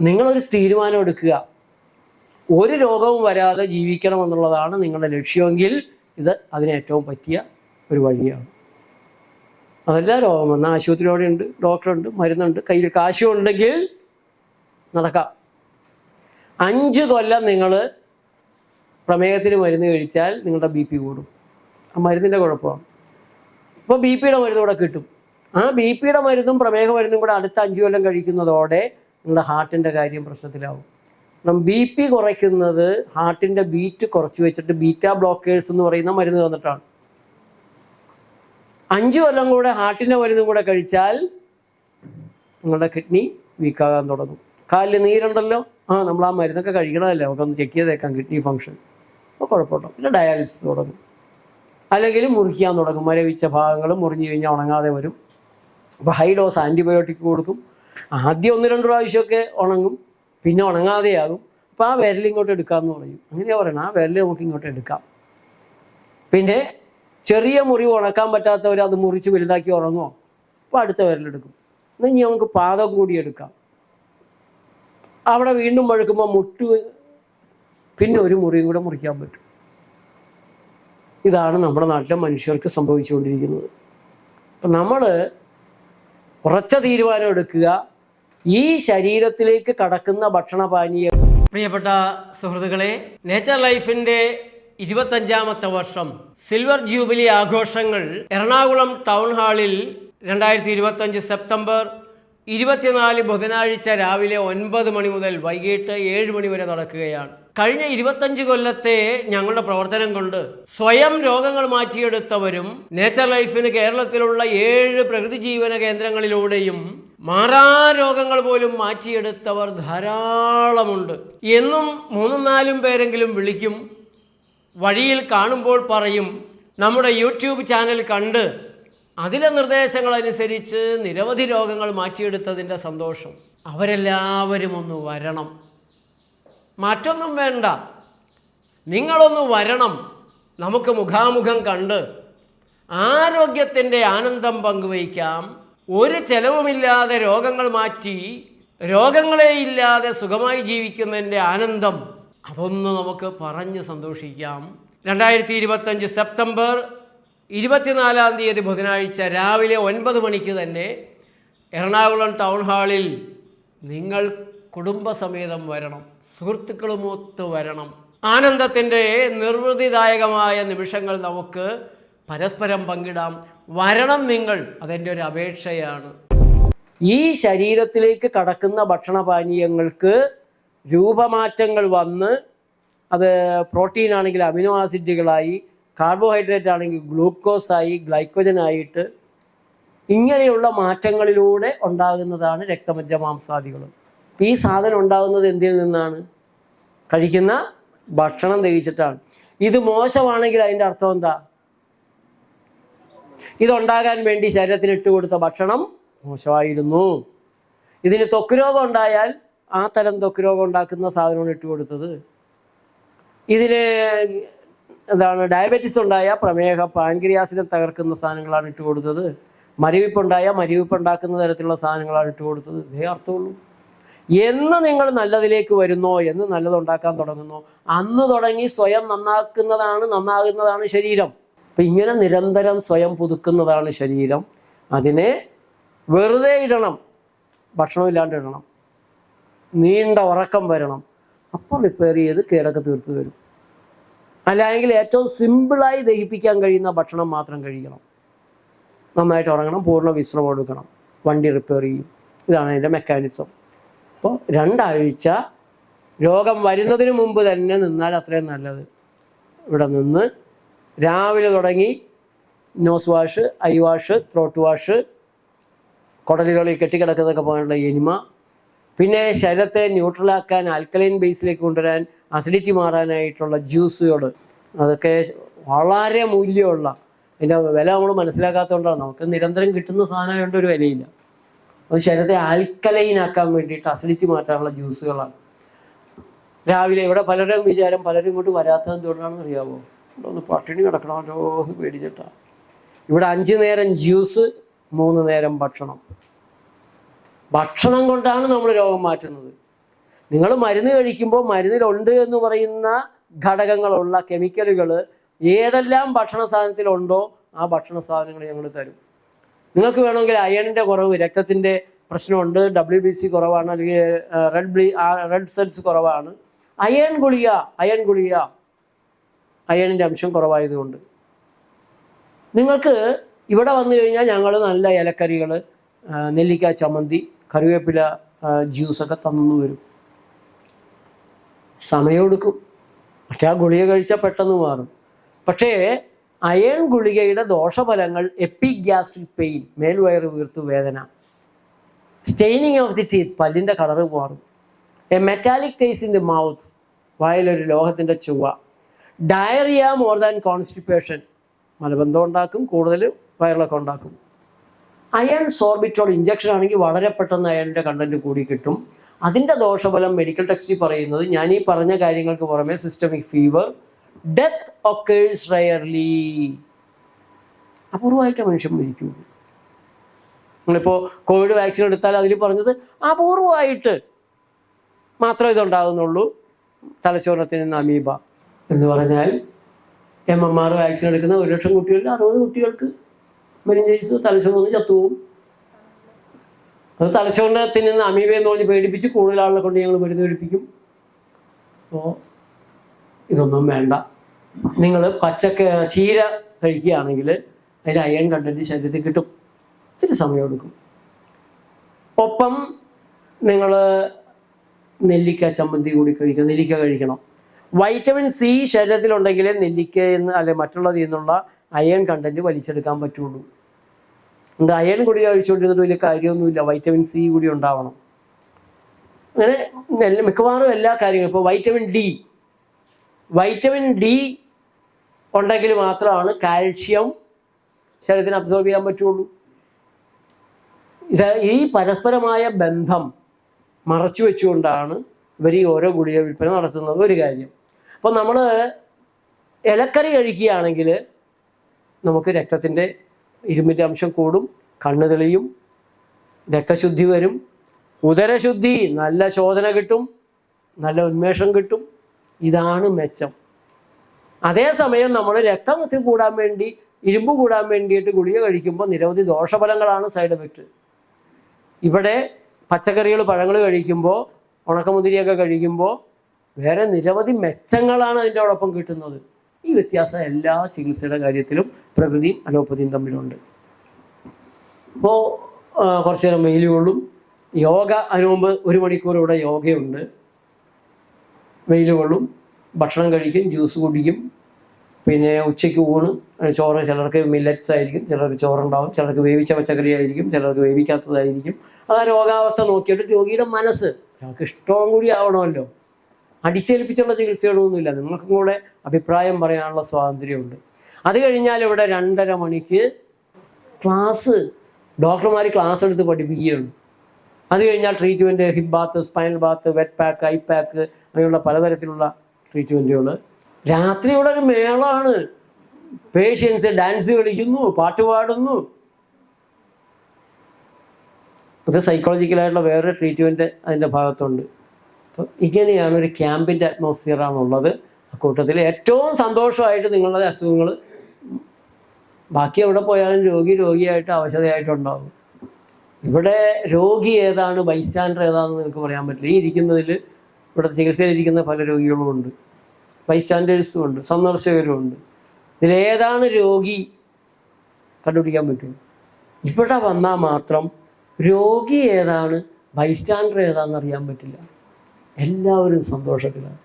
നിങ്ങളൊരു തീരുമാനം എടുക്കുക. ഒരു രോഗവും വരാതെ ജീവിക്കണം എന്നുള്ളതാണ് നിങ്ങളുടെ ലക്ഷ്യമെങ്കിൽ ഇത് അതിന് ഏറ്റവും പറ്റിയ ഒരു വഴിയാണ്. അതല്ല രോഗം വന്ന ആശുപത്രിയോടെ ഉണ്ട് ഡോക്ടറുണ്ട് മരുന്നുണ്ട് കയ്യിൽ കാശും ഉണ്ടെങ്കിൽ നടക്കാം. അഞ്ച് കൊല്ലം നിങ്ങൾ പ്രമേഹത്തിന് മരുന്ന് കഴിച്ചാൽ നിങ്ങളുടെ ബി പി കൂടും. ആ മരുന്നിന്റെ കുഴപ്പമാണ്. ഇപ്പോൾ ബി പിയുടെ മരുന്ന് കൂടെ കിട്ടും. ആ ബി പിയുടെ മരുന്നും പ്രമേഹ മരുന്നും കൂടെ അടുത്ത അഞ്ച് കൊല്ലം കഴിക്കുന്നതോടെ നിങ്ങളുടെ ഹാർട്ടിന്റെ കാര്യം പ്രശ്നത്തിലാവും. ബി പി കുറയ്ക്കുന്നത് ഹാർട്ടിന്റെ ബീറ്റ് കുറച്ച് വെച്ചിട്ട് ബീറ്റാ ബ്ലോക്കേഴ്സ് എന്ന് പറയുന്ന മരുന്ന് തന്നിട്ടാണ്. അഞ്ച് കൊല്ലം കൂടെ ഹാർട്ടിന്റെ മരുന്നും കൂടെ കഴിച്ചാൽ നിങ്ങളുടെ കിഡ്നി വീക്കാകാൻ തുടങ്ങും. കാലിൽ നീരുണ്ടല്ലോ? ആ നമ്മൾ ആ മരുന്നൊക്കെ കഴിക്കണമല്ലേ നമുക്കൊന്ന് ചെക്ക് ചെയ്തേക്കാം കിഡ്നി ഫങ്ഷൻ അപ്പോൾ കുഴപ്പമുണ്ടോ പിന്നെ ഡയാലിസിസ് തുടങ്ങും. അല്ലെങ്കിൽ മുറിക്കാൻ തുടങ്ങും. മരവിച്ച ഭാഗങ്ങൾ മുറിഞ്ഞു കഴിഞ്ഞാൽ ഉണങ്ങാതെ വരും. അപ്പോൾ ഹൈ ഡോസ് ആന്റിബയോട്ടിക് കൊടുക്കും. ആദ്യം ഒന്ന് രണ്ട് പ്രാവശ്യമൊക്കെ ഉണങ്ങും പിന്നെ ഉണങ്ങാതെയാകും. അപ്പം ആ വിരൽ ഇങ്ങോട്ട് എടുക്കാമെന്ന് പറയും. അങ്ങനെയാണ് പറയണം ആ വിരൽ നമുക്ക് ഇങ്ങോട്ട് എടുക്കാം. പിന്നെ ചെറിയ മുറി ഉണക്കാൻ പറ്റാത്തവർ അത് മുറിച്ച് വലുതാക്കി ഉറങ്ങോ അപ്പോൾ അടുത്ത വിരലെടുക്കും എന്നാൽ ഇനി നമുക്ക് പാദം കൂടി എടുക്കാം. അവിടെ വീണ്ടും മുഴക്കുമ്പോൾ മുട്ട് പിന്നെ ഒരു മുറിയും കൂടെ മുറിക്കാൻ പറ്റും. ഇതാണ് നമ്മുടെ നാട്ടിലെ മനുഷ്യർക്ക് സംഭവിച്ചുകൊണ്ടിരിക്കുന്നത്. അപ്പം നമ്മൾ ഉറച്ച തീരുമാനം എടുക്കുക. ഈ ശരീരത്തിലേക്ക് കടക്കുന്ന ഭക്ഷണപാനീയ. പ്രിയപ്പെട്ട സുഹൃത്തുക്കളെ നേച്ചർ ലൈഫിന്റെ ഇരുപത്തഞ്ചാമത്തെ വർഷം. സിൽവർ ജൂബിലി ആഘോഷങ്ങൾ എറണാകുളം ടൗൺ ഹാളിൽ രണ്ടായിരത്തി ഇരുപത്തഞ്ച് സെപ്റ്റംബർ ഇരുപത്തിനാല് ബുധനാഴ്ച രാവിലെ ഒൻപത് മണി മുതൽ വൈകിട്ട് ഏഴ് മണി വരെ നടക്കുകയാണ്. കഴിഞ്ഞ ഇരുപത്തഞ്ച് കൊല്ലത്തെ ഞങ്ങളുടെ പ്രവർത്തനം കൊണ്ട് സ്വയം രോഗങ്ങൾ മാറ്റിയെടുത്തവരും നേച്ചർ ലൈഫിന് കേരളത്തിലുള്ള ഏഴ് പ്രകൃതി ജീവന കേന്ദ്രങ്ങളിലൂടെയും മാറാ രോഗങ്ങൾ പോലും മാറ്റിയെടുത്തവർ ധാരാളമുണ്ട്. എന്നും മൂന്നും നാലും പേരെങ്കിലും വിളിക്കും വഴിയിൽ കാണുമ്പോൾ പറയും നമ്മുടെ യൂട്യൂബ് ചാനൽ കണ്ട് അതിലെ നിർദ്ദേശങ്ങൾ അനുസരിച്ച് നിരവധി രോഗങ്ങൾ മാറ്റിയെടുത്തതിന്റെ സന്തോഷം. അവരെല്ലാവരും ഒന്ന് വരണം. മറ്റൊന്നും വേണ്ട. നിങ്ങളൊന്ന് വരണം. നമുക്ക് മുഖാമുഖം കണ്ട് ആരോഗ്യത്തിന്റെ ആനന്ദം പങ്കുവയ്ക്കാം. ഒരു ചെലവുമില്ലാതെ രോഗങ്ങൾ മാറ്റി രോഗങ്ങളെ ഇല്ലാതെ സുഖമായി ജീവിക്കുന്നതിന്റെ ആനന്ദം. അതൊന്ന് നമുക്ക് പറഞ്ഞ് സന്തോഷിക്കാം. രണ്ടായിരത്തി ഇരുപത്തഞ്ച് സെപ്റ്റംബർ ഇരുപത്തിനാലാം തീയതി ബുധനാഴ്ച രാവിലെ ഒൻപത് മണിക്ക് തന്നെ എറണാകുളം ടൗൺ ഹാളിൽ നിങ്ങൾ കുടുംബസമേതം വരണം സുഹൃത്തുക്കളുമൊത്ത് വരണം. ആനന്ദത്തിന്റെ നിർവൃതിദായകമായ നിമിഷങ്ങൾ നമുക്ക് പരസ്പരം പങ്കിടാം. വരണം നിങ്ങൾ അതെന്റെ ഒരു അപേക്ഷയാണ്. ഈ ശരീരത്തിലേക്ക് കടക്കുന്ന ഭക്ഷണപാനീയങ്ങൾക്ക് രൂപമാറ്റങ്ങൾ വന്ന് അത് പ്രോട്ടീൻ ആണെങ്കിൽ അമിനോ ആസിഡുകളായി കാർബോഹൈഡ്രേറ്റ് ആണെങ്കിൽ ഗ്ലൂക്കോസായി ഗ്ലൈക്കോജൻ ആയിട്ട് ഇങ്ങനെയുള്ള മാറ്റങ്ങളിലൂടെ ഉണ്ടാകുന്നതാണ് രക്തമജ്ജ മാംസാദികൾ ഈ സാധനം ഉണ്ടാകുന്നത് എന്തിൽ നിന്നാണ്? കഴിക്കുന്ന ഭക്ഷണം ദഹിച്ചിട്ടാണ്. ഇത് മോശമാണെങ്കിൽ അതിന്റെ അർത്ഥം എന്താ? ഇതുണ്ടാകാൻ വേണ്ടി ശരീരത്തിന് ഇട്ടുകൊടുത്ത ഭക്ഷണം മോശമായിരുന്നു. ഇതിന് ത്വക്ക് രോഗം ഉണ്ടായാൽ ആ തരം ത്വക്ക് രോഗം ഉണ്ടാക്കുന്ന സാധനമാണ് ഇട്ടുകൊടുത്തത് ഇതിന് എന്താണ് ഡയബറ്റിസ് ഉണ്ടായ പ്രമേഹ പാൻക്രിയാസിനെ തകർക്കുന്ന സാധനങ്ങളാണ് ഇട്ട് കൊടുത്തത്. മരവിപ്പുണ്ടായ മരവിപ്പുണ്ടാക്കുന്ന തരത്തിലുള്ള സാധനങ്ങളാണ് ഇട്ട് കൊടുത്തത്. ഇതേ അർത്ഥമുള്ളൂ. എന്ന് നിങ്ങൾ നല്ലതിലേക്ക് വരുന്നോ എന്ന് നല്ലതുണ്ടാക്കാൻ തുടങ്ങുന്നോ അന്ന് തുടങ്ങി സ്വയം നന്നാക്കുന്നതാണ് നന്നാകുന്നതാണ് ശരീരം. അപ്പം ഇങ്ങനെ നിരന്തരം സ്വയം പുതുക്കുന്നതാണ് ശരീരം. അതിനെ വെറുതെ ഇടണം. ഭക്ഷണമില്ലാണ്ട് ഇടണം. നീണ്ട ഉറക്കം വരണം. അപ്പോൾ റിപ്പയർ ചെയ്ത് കേടൊക്കെ തീർത്ത് വരും. അല്ലെങ്കിൽ ഏറ്റവും സിമ്പിളായി ദഹിപ്പിക്കാൻ കഴിയുന്ന ഭക്ഷണം മാത്രം കഴിക്കണം. നന്നായിട്ട് ഉറങ്ങണം പൂർണ വിശ്രമം എടുക്കണം വണ്ടി റിപ്പയർ ചെയ്യും. ഇതാണ് അതിന്റെ മെക്കാനിസം അപ്പോൾ രണ്ടാഴ്ച രോഗം വരുന്നതിന് മുമ്പ് തന്നെ നിന്നാൽ അത്രയും നല്ലത്. ഇവിടെ നിന്ന് രാവിലെ തുടങ്ങി nose wash eye wash throat wash കുടലുകളിൽ കെട്ടിക്കിടക്കുന്നതൊക്കെ പോകാനുള്ള എനിമ പിന്നെ ശരീരത്തെ ന്യൂട്രലാക്കാൻ ആൽക്കലൈൻ ബേസിലേക്ക് കൊണ്ടുവരാൻ അസിഡിറ്റി മാറാനായിട്ടുള്ള ജ്യൂസുകൾ അതൊക്കെ വളരെ മൂല്യമുള്ള അതിന്റെ വില നമ്മൾ മനസ്സിലാക്കാത്തതുകൊണ്ടാണ് നമുക്ക് നിരന്തരം കിട്ടുന്ന സാധനമായതുകൊണ്ട് ഒരു വിലയില്ല. അത് ശരീരത്തെ ആൽക്കലൈൻ ആക്കാൻ വേണ്ടിയിട്ട് അസിഡിറ്റി മാറ്റാനുള്ള ജ്യൂസുകളാണ് രാവിലെ ഇവിടെ പലരും വിചാരം പലരും ഇങ്ങോട്ട് വരാത്തത് എന്തുകൊണ്ടാണെന്ന് അറിയാമോ ഇവിടെ ഒന്ന് പട്ടിണി കിടക്കണമല്ലോ എന്ന് പേടിച്ചിട്ടാണ് ഇവിടെ അഞ്ച് നേരം ജ്യൂസ് മൂന്ന് നേരം ഭക്ഷണം. ഭക്ഷണം കൊണ്ടാണ് നമ്മൾ രോഗം മാറ്റുന്നത്. നിങ്ങൾ മരുന്ന് കഴിക്കുമ്പോൾ മരുന്നിലുണ്ട് എന്ന് പറയുന്ന ഘടകങ്ങളുള്ള കെമിക്കലുകൾ ഏതെല്ലാം ഭക്ഷണ സാധനത്തിലുണ്ടോ ആ ഭക്ഷണ സാധനങ്ങൾ ഞങ്ങൾ തരും. നിങ്ങൾക്ക് വേണമെങ്കിൽ അയണിന്റെ കുറവ് രക്തത്തിന്റെ പ്രശ്നമുണ്ട് ഡബ്ല്യു ബി സി കുറവാണ് അല്ലെങ്കിൽ റെഡ് ബ്ലീ റെഡ് സെൽസ് കുറവാണ്. അയൺ ഗുളിക അയൺ ഗുളിക അയണിന്റെ അംശം കുറവായതുകൊണ്ട്. നിങ്ങൾക്ക് ഇവിടെ വന്നു കഴിഞ്ഞാൽ ഞങ്ങൾ നല്ല ഇലക്കറികൾ നെല്ലിക്ക ചമ്മന്തി കറിവേപ്പില ജ്യൂസൊക്കെ തന്നു വരും. സമയമെടുക്കും. പക്ഷെ ആ ഗുളിക കഴിച്ചാൽ പെട്ടെന്ന് മാറും. പക്ഷേ അയൺ ഗുളികയുടെ ദോഷഫലങ്ങൾ എപ്പിഗ്യാസ്ട്രിക് പെയിൻ മേൽവയറ് വീർത്തു വേദന സ്റ്റെയിനിങ് ഓഫ് ദി ടീത്ത് പല്ലിന്റെ കളറ് മാറും a metallic taste in the mouth വായിലൊരു ലോഹത്തിന്റെ ചുവ ഡയറിയ മോർ ദാൻ കോൺസ്റ്റിപ്പേഷൻ മലബന്ധം ഉണ്ടാക്കും കൂടുതൽ വയറിളക്കം ഉണ്ടാക്കും. അയൺ സോർബിറ്റോൾ ഇഞ്ചക്ഷൻ ആണെങ്കിൽ വളരെ പെട്ടെന്ന് അയണിന്റെ കണ്ടന്റ് കൂടി കിട്ടും. അതിന്റെ ദോഷഫലം മെഡിക്കൽ ടെക്സ്റ്റിൽ പറയുന്നത് ഞാൻ ഈ പറഞ്ഞ കാര്യങ്ങൾക്ക് പുറമെ systemic fever death occurs rarely അപൂർവമായിട്ട് മനുഷ്യൻ മരിക്കുന്നത് നിങ്ങളിപ്പോൾ കോവിഡ് വാക്സിൻ എടുത്താൽ അതിൽ പറഞ്ഞത് അപൂർവമായിട്ട് മാത്രമേ ഇതുണ്ടാകുന്നുള്ളൂ തലച്ചോറത്തിന് അമീബ എന്ന് പറഞ്ഞാൽ എം എം ആർ വാക്സിൻ എടുക്കുന്ന ഒരു ലക്ഷം കുട്ടികളിൽ അറുപത് കുട്ടികൾക്ക് മെനിഞ്ചൈസ് തലച്ചോറിന് ചത്തുപോകും. അത് തലച്ചോറിനത്തിൽ നിന്ന് അമീബ എന്ന് പറഞ്ഞ് പേടിപ്പിച്ച് കൂടുതൽ ആളുകളെ കൊണ്ട് ഞങ്ങൾ മരുന്ന് പേടിപ്പിക്കും അപ്പോൾ ഇതൊന്നും വേണ്ട. നിങ്ങൾ പച്ചക്ക ചീര കഴിക്കുകയാണെങ്കിൽ അതിൽ അയൺ കണ്ടന്റ് ശരീരത്തിൽ കിട്ടും. ഇച്ചിരി സമയമെടുക്കും ഒപ്പം നിങ്ങൾ നെല്ലിക്ക ചമ്മന്തി കൂടി കഴിക്കണം നെല്ലിക്ക കഴിക്കണം. വൈറ്റമിൻ സി ശരീരത്തിലുണ്ടെങ്കിൽ നെല്ലിക്കയിൽ നിന്ന് അല്ലെ മറ്റുള്ളതിൽ നിന്നുള്ള അയൺ കണ്ടന്റ് വലിച്ചെടുക്കാൻ പറ്റുള്ളൂ. ഉണ്ട് അയൺ കൂടി കഴിച്ചുകൊണ്ടിരുന്നിട്ട് വലിയ കാര്യമൊന്നുമില്ല. വൈറ്റമിൻ സി കൂടി ഉണ്ടാവണം. അങ്ങനെ മിക്കവാറും എല്ലാ കാര്യങ്ങളും. ഇപ്പോൾ വൈറ്റമിൻ ഡി വൈറ്റമിൻ ഡി ഉണ്ടെങ്കിൽ മാത്രമാണ് കാൽഷ്യം ശരീരത്തിന് അബ്സോർബ് ചെയ്യാൻ പറ്റുള്ളൂ. ഇത് ഈ പരസ്പരമായ ബന്ധം മറച്ചു വെച്ചുകൊണ്ടാണ് ഇവർ ഈ ഓരോ ഗുളിക വിൽപ്പന നടത്തുന്നത് ഒരു കാര്യം. അപ്പോൾ നമ്മൾ ഇലക്കറി കഴിക്കുകയാണെങ്കിൽ നമുക്ക് രക്തത്തിന്റെ ഇരുമ്പിന്റെ അംശം കൂടും കണ്ണ് തെളിയും രക്തശുദ്ധി വരും. ഉദരശുദ്ധി നല്ല ശോധന കിട്ടും നല്ല ഉന്മേഷം കിട്ടും. ഇതാണ് മെച്ചം. അതേസമയം നമ്മൾ രക്തമത്തിൽ കൂടാൻ വേണ്ടി ഇരുമ്പ് കൂടാൻ വേണ്ടിയിട്ട് ഗുളിക കഴിക്കുമ്പോൾ നിരവധി ദോഷഫലങ്ങളാണ് സൈഡ് എഫക്റ്റ് ഇവിടെ പച്ചക്കറികൾ പഴങ്ങൾ കഴിക്കുമ്പോൾ ഉണക്കമുതിരിയൊക്കെ കഴിക്കുമ്പോൾ വേറെ നിരവധി മെച്ചങ്ങളാണ് അതിന്റെ ഒപ്പം കിട്ടുന്നത്. ഈ വ്യത്യാസം എല്ലാ ചികിത്സയുടെ കാര്യത്തിലും പ്രകൃതിയും അലോപ്പതിയും തമ്മിലുണ്ട്. അപ്പോൾ കുറച്ച് നേരം വെയിൽ കൊള്ളും യോഗ അതിനു മുമ്പ് ഒരു മണിക്കൂർ ഇവിടെ യോഗയുണ്ട്. വെയിൽ കൊള്ളും ഭക്ഷണം കഴിക്കും ജ്യൂസ് കുടിക്കും പിന്നെ ഉച്ചയ്ക്ക് ഊണ് ചോറ് ചിലർക്ക് മില്ലറ്റ്സ് ആയിരിക്കും ചിലർക്ക് ചോറുണ്ടാവും ചിലർക്ക് വേവിച്ച പച്ചക്കറി ആയിരിക്കും ചിലർക്ക് വേവിക്കാത്തതായിരിക്കും. അത് ആ രോഗാവസ്ഥ നോക്കിയിട്ട് രോഗിയുടെ മനസ്സ് ഞങ്ങൾക്ക് ഇഷ്ടവും കൂടി ആവണമല്ലോ. അടിച്ചേൽപ്പിച്ചുള്ള ചികിത്സകളൊന്നുമില്ല. നിങ്ങൾക്കും കൂടെ അഭിപ്രായം പറയാനുള്ള സ്വാതന്ത്ര്യമുണ്ട്. അത് കഴിഞ്ഞാൽ ഇവിടെ രണ്ടര മണിക്ക് ക്ലാസ് ഡോക്ടർമാർ ക്ലാസ് എടുത്ത് പഠിപ്പിക്കുകയാണ്. അത് കഴിഞ്ഞാൽ treatment hip bath spinal bath wet pack eye pack അങ്ങനെയുള്ള പലതരത്തിലുള്ള ട്രീറ്റ്മെന്റുകൾ രാത്രി ഇവിടെ ഒരു മേളാണ്. പേഷ്യൻസ് ഡാൻസ് കളിക്കുന്നു പാട്ട് പാടുന്നു. അത് സൈക്കോളജിക്കലായിട്ടുള്ള വേറൊരു ട്രീറ്റ്മെന്റ് അതിന്റെ ഭാഗത്തുണ്ട്. ഇങ്ങനെയാണ് ഒരു ക്യാമ്പിന്റെ അറ്റ്മോസ്ഫിയറാണുള്ളത്. അക്കൂട്ടത്തിൽ ഏറ്റവും സന്തോഷമായിട്ട് നിങ്ങളുടെ അസുഖങ്ങൾ ബാക്കി എവിടെ പോയാലും രോഗി രോഗിയായിട്ട് അവശതയായിട്ടുണ്ടാകും ഇവിടെ രോഗി ഏതാണ് ബൈസ്റ്റാൻഡർ ഏതാണെന്ന് നിങ്ങൾക്ക് പറയാൻ പറ്റില്ല. ഈ ഇരിക്കുന്നതിൽ ഇവിടെ ചികിത്സയിലിരിക്കുന്ന പല രോഗികളും ഉണ്ട്. ബൈസ്റ്റാൻഡേഴ്സും ഉണ്ട് സന്ദർശകരും ഉണ്ട്. ഇതിലേതാണ് രോഗി കണ്ടുപിടിക്കാൻ പറ്റും? ഇവിടെ വന്നാൽ മാത്രം രോഗി ഏതാണ് ബൈസ്റ്റാൻഡർ ഏതാണെന്ന് അറിയാൻ പറ്റില്ല. എല്ലാവരും സന്തോഷത്തിലാണ്.